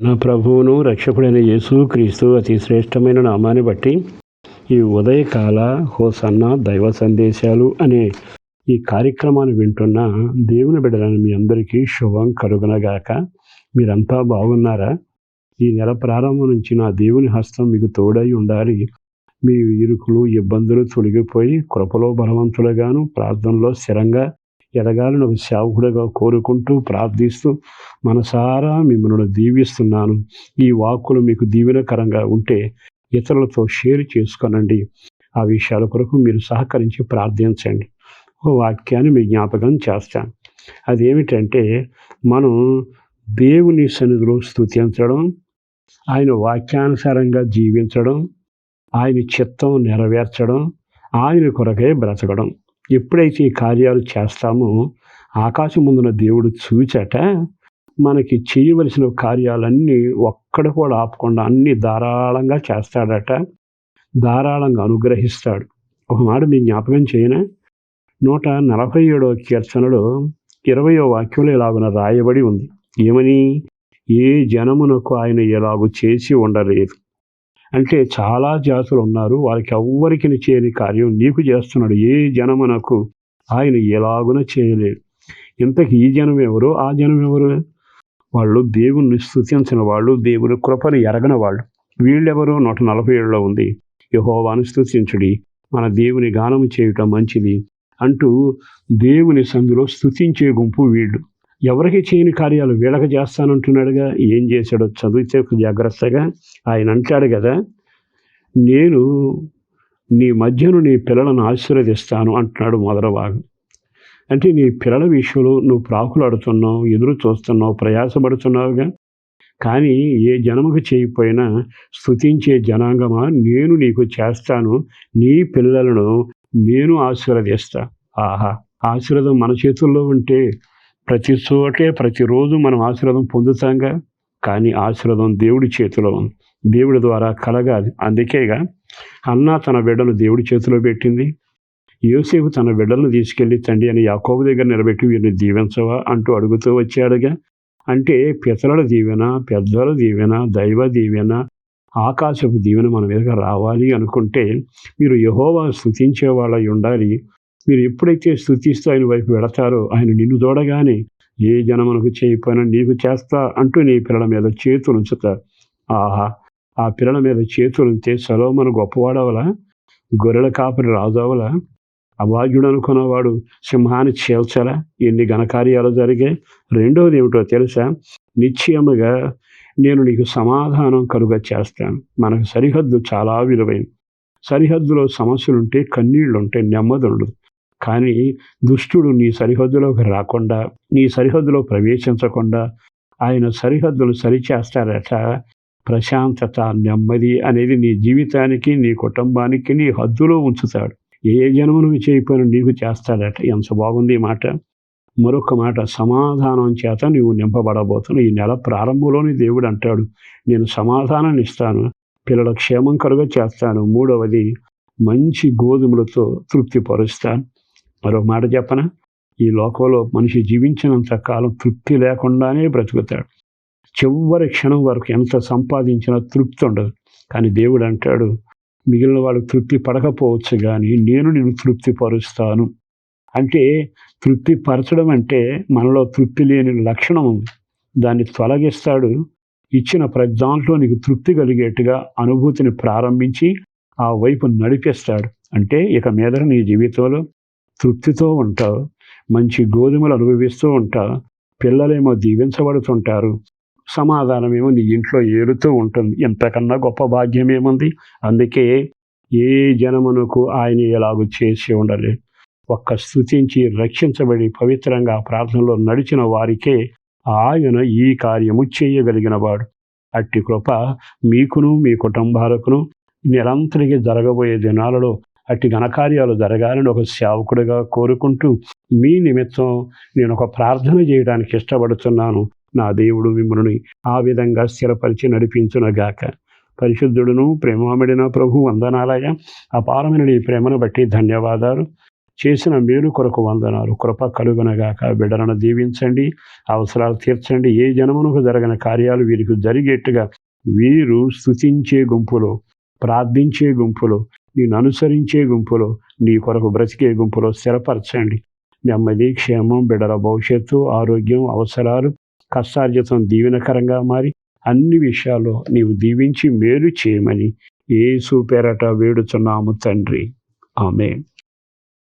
నా ప్రభువును రక్షకుడైన యేసు క్రీస్తు అతి శ్రేష్టమైన నామాన్ని బట్టి ఈ ఉదయకాల హోసన్న దైవ సందేశాలు అనే ఈ కార్యక్రమాన్ని వింటున్న దేవుని బిడ్డలను మీ అందరికీ శుభం కలుగునగాక. మీరంతా బాగున్నారా? ఈ నెల ప్రారంభం నుంచి నా దేవుని హస్తం మీకు తోడై ఉండాలి. మీ ఇరుకులు ఇబ్బందులు తొలగిపోయి కృపలో బలవంతులుగాను ప్రార్థనలో స్థిరంగా ఎదగాలని ఒక సేవకుడిగా కోరుకుంటూ ప్రార్థిస్తూ మనసారా మిమ్మల్ని దీవిస్తున్నాను. ఈ వాక్కులు మీకు దీవెనకరంగా ఉంటే ఇతరులతో షేర్ చేసుకోనండి. ఆ విషయాల కొరకు మీరు సహకరించి ప్రార్థించండి. ఓ వాక్యాన్ని మీ జ్ఞాపకం చేస్తాను అదేమిటంటే మనం దేవుని సన్నిధిలో స్తుతించడం ఆయన వాక్యానుసారంగా జీవించడం ఆయన చిత్తం నెరవేర్చడం ఆయన కొరకే బ్రతకడం. ఎప్పుడైతే ఈ కార్యాలు చేస్తామో ఆకాశం ముందున దేవుడు చూచట మనకి చేయవలసిన కార్యాలన్నీ ఒక్కడ కూడా ఆపకుండా అన్ని ధారాళంగా చేస్తాడట. ధారాళంగా అనుగ్రహిస్తాడు. ఒక మాట మీ జ్ఞాపకం చేయన? నూట నలభై ఏడవ కీర్తనలో ఇరవయో వాక్యంలో ఇలాగున రాయబడి ఉంది. ఏమని? ఏ జనమునకు ఆయన ఎలాగూ చేసి ఉండలేదు. అంటే చాలా జాతులు ఉన్నారు వారికి ఎవ్వరికి చేయని కార్యం నీకు చేస్తున్నాడు. ఏ జనమునకు ఆయన ఎలాగున చేయలేదు ఇంతకు ఈ జనం ఎవరు ఆ జనం ఎవరు వాళ్ళు దేవుణ్ణి స్థుతించిన వాళ్ళు దేవుని కృపను ఎరగని వాళ్ళు. వీళ్ళెవరు? నూట నలభై ఏడులో ఉంది. యహోవాను స్థుతించుడి మన దేవుని గానం చేయటం మంచిది అంటూ దేవుని సందులో స్థుతించే గుంపు వీళ్ళు. ఎవరికి చేయని కార్యాలు వీళ్ళకి చేస్తానంటున్నాడుగా ఏం చేశాడో చదివితే జాగ్రత్తగా ఆయన అంటాడు కదా నేను నీ మధ్యను నీ పిల్లలను ఆశీర్వదిస్తాను అంటున్నాడు మొదటి అంటే నీ పిల్లల విషయంలో నువ్వు ప్రాకులాడుతున్నావు ఎదురు చూస్తున్నావు ప్రయాసపడుతున్నావుగా కానీ ఏ జనముకు చేయకపోయినా స్థుతించే జనాంగమా నేను నీకు చేస్తాను నీ పిల్లలను నేను ఆశీర్వదిస్తా. ఆహా ఆశీర్వాదం మన చేతుల్లో ఉంటే ప్రతి చోటే ప్రతిరోజు మనం ఆశీర్వాదం పొందుతాంగా. కానీ ఆశీర్వాదం దేవుడి చేతిలో ఉంది దేవుడి ద్వారా కలగాలి. అందుకేగా అన్న తన బిడ్డను దేవుడి చేతిలో పెట్టింది. యోసేపు తన బిడ్డలను తీసుకెళ్ళి తండ్రి అని యాకోబు దగ్గర నిలబెట్టి వీరిని దీవించవా? అంటూ అడుగుతూ వచ్చాడుగా. అంటే పితరుల దీవెన పెద్దల దీవెన దైవ దీవెన ఆకాశపు దీవెన మన మీదగా రావాలి అనుకుంటే మీరు యహోవా స్థుతించే వాళ్ళ ఉండాలి. మీరు ఎప్పుడైతే స్థుతిస్తూ ఆయన వైపు వెళతారో ఆయన నిన్ను చూడగానే ఏ జనమునకు చేయపోయినా నీకు చేస్తా అంటూ నీ పిల్లల మీద చేతులు ఉంచుతారు ఆహా! ఆ పిల్లల మీద చేతులు ఉంటే సలోమన గొప్పవాడవలా గొర్రెల కాపరి రాజవలా అభాగ్యుడు అనుకున్నవాడు సింహాన్ని చేల్చలా? ఎన్ని ఘనకార్యాలు జరిగాయి? రెండవది ఏమిటో తెలుసా? నిశ్చయముగా నేను నీకు సమాధానం కలుగ చేస్తాను. మనకు సరిహద్దు చాలా విలువైంది సరిహద్దులో సమస్యలుంటే కన్నీళ్ళుంటే నెమ్మది ఉండదు కానీ దుష్టుడు నీ సరిహద్దులోకి రాకుండా నీ సరిహద్దులో ప్రవేశించకుండా ఆయన సరిహద్దులు సరిచేస్తారట. ప్రశాంతత నెమ్మది అనేది నీ జీవితానికి నీ కుటుంబానికి నీ హద్దులో ఉంచుతాడు. ఏ జన్మను చేయకపోయినా నీకు చేస్తాడట? ఎంత బాగుంది ఈ మాట. మరొక మాట సమాధానం చేత నీవు నింపబడబోతున్నావు. ఈ నెల ప్రారంభంలోనే దేవుడు అంటాడు నేను సమాధానాన్ని ఇస్తాను పిల్లల క్షేమం కలుగ చేస్తాను మూడవది మంచి గోధుమలతో తృప్తిపరుస్తాను. మరో మాట చెప్పన? ఈ లోకంలో మనిషి జీవించినంత కాలం తృప్తి లేకుండానే బ్రతుకుతాడు. చివరి క్షణం వరకు ఎంత సంపాదించినా తృప్తి ఉండదు. కానీ దేవుడు అంటాడు మిగిలిన వాళ్ళు తృప్తి పడకపోవచ్చు కానీ నేను నేను తృప్తి పరుస్తాను అంటే తృప్తి పరచడం అంటే మనలో తృప్తి లేని లక్షణం ఉంది. దాన్ని తొలగిస్తాడు ఇచ్చిన ప్రతి దాంట్లో నీకు తృప్తి కలిగేట్టుగా అనుభూతిని ప్రారంభించి ఆ వైపు నడిపిస్తాడు. అంటే ఇక మీద నీ జీవితంలో తృప్తితో ఉంటావు మంచి గోధుమలు అనుభవిస్తూ ఉంటావు పిల్లలేమో దీవించబడుతుంటారు సమాధానమేమో నీ ఇంట్లో ఏరుతూ ఉంటుంది. ఎంతకన్నా గొప్ప భాగ్యం ఏముంది అందుకే ఏ జనమునకు ఆయన ఎలాగో చేసి ఉండలేదు ఒక్క స్థుతించి రక్షించబడి పవిత్రంగా ప్రార్థనలో నడిచిన వారికే ఆయన ఈ కార్యము చేయగలిగినవాడు. అట్టి కృప మీకును మీ కుటుంబాలకును నిరంతరికి జరగబోయే దినాలలో అట్టి ఘనకార్యాలు జరగాలని ఒక సేవకుడిగా కోరుకుంటూ మీ నిమిత్తం నేను ఒక ప్రార్థన చేయడానికి ఇష్టపడుతున్నాను. నా దేవుడు మిమ్మల్ని ఆ విధంగా స్థిరపరిచి నడిపించునగాక. పరిశుద్ధుడును ప్రేమమిడిన ప్రభు వందనాలయ అపారమైన నీ ప్రేమను బట్టి ధన్యవాదాలు. చేసిన మేలు కొరకు వందనాలు. కృప కలుగునగాక బిడ్డలను దీవించండి. అవసరాలు తీర్చండి. ఏ జనమునకు జరగని కార్యాలు వీరికి జరిగేట్టుగా వీరు స్థుతించే గుంపులో ప్రార్థించే గుంపులో నేను అనుసరించే గుంపులో నీ కొరకు బ్రతికే గుంపులో స్థిరపరచండి. నెమ్మది క్షేమం బిడల భవిష్యత్తు ఆరోగ్యం అవసరాలు కష్టార్జితం దీవెనకరంగా మారి అన్ని విషయాల్లో నీవు దీవించి మేలు చేయమని ఏ పేరట వేడుచున్నాము తండ్రి. ఆమె